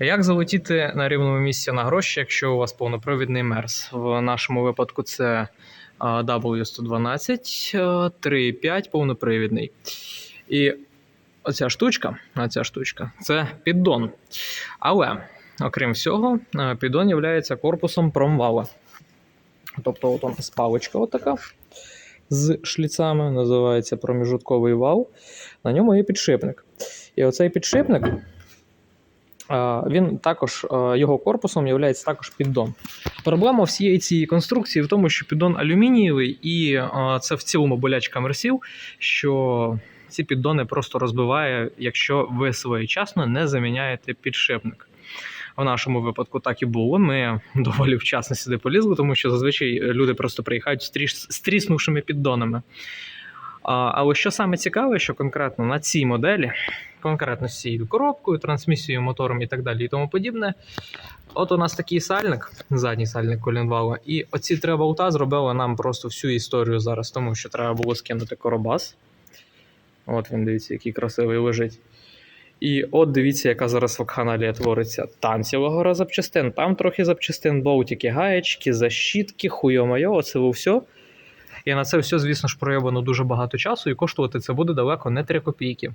Як залетіти на рівному місці на гроші, якщо у вас повнопровідний мерз? В нашому випадку це W112 е, 3.5 повнопривідний. І оця штучка, оця штучка це піддон. Але, окрім всього, е, піддон є корпусом промвала. Тобто, от у нас паличка отака з шліцами, називається проміжутковий вал. На ньому є підшипник. І оцей підшипник. А, Він також його корпусом є також піддон. Проблема всієї цієї конструкції в тому, що піддон алюмінієвий, і це в цілому болячка мерсів, що ці піддони просто розбиває, якщо ви своєчасно не заміняєте підшипник. В нашому випадку так і було. Ми доволі вчасно сюди полізли, тому що зазвичай люди просто приїхають з тріснувшими піддонами. Але що саме цікаве, що конкретно на цій моделі, конкретно з цією коробкою, трансмісією, мотором і так далі, і тому подібне. От у нас такий сальник, задній сальник колінвала, і оці три болта зробили нам просто всю історію зараз, тому що треба було скинути коробас. От він, дивіться, який красивий лежить. І от дивіться, яка зараз вакханалія твориться. Там цілого разу запчастин, там трохи запчастин, болтики, гаєчки, защітки, хуйо-майо, оце все. І на це все, звісно ж, проявлено дуже багато часу, і коштувати це буде далеко не 3 копійки.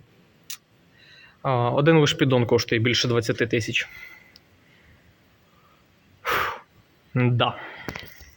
Один лиш піддон коштує більше 20 тисяч. Да.